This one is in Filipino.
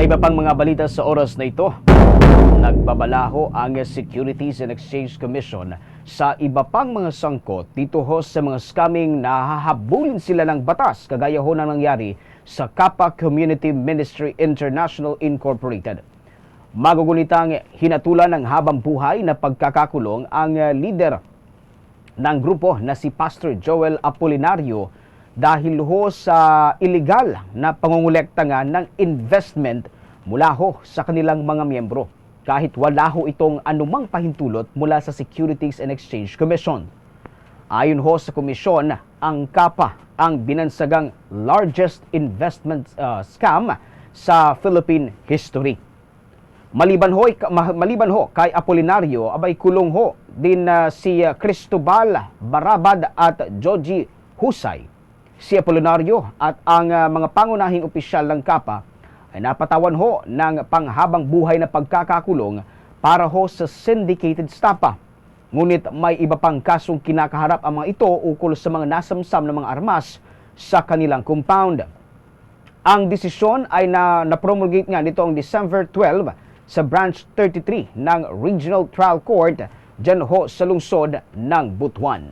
Sa iba pang mga balita sa oras na ito, nagbabalaho ang Securities and Exchange Commission sa iba pang mga sangkot dito ho sa mga scamming na hahabulin sila ng batas kagaya ho na nangyari sa Kappa Community Ministry International Incorporated. Magugunitang hinatulan ng habang buhay na pagkakakulong ang uh, leader ng grupo na si Pastor Joel Apolinario dahil ho sa illegal na pangungulekta nga ng investment mula ho sa kanilang mga miyembro kahit wala ho itong anumang pahintulot mula sa Securities and Exchange Commission. Ayon ho sa komisyon, ang KAPA ang binansagang largest investment uh, scam sa Philippine history. Maliban ho, maliban ho kay Apolinario, abay kulong ho din uh, si Cristobal Barabad at Joji Husay. Si Apolinario at ang uh, mga pangunahing opisyal ng KAPA ay napatawan ho ng panghabang buhay na pagkakakulong para ho sa syndicated stapa. Ngunit may iba pang kasong kinakaharap ang mga ito ukol sa mga nasamsam ng mga armas sa kanilang compound. Ang desisyon ay na na-promulgate nga nitong December 12 sa Branch 33 ng Regional Trial Court dyan ho sa lungsod ng Butuan.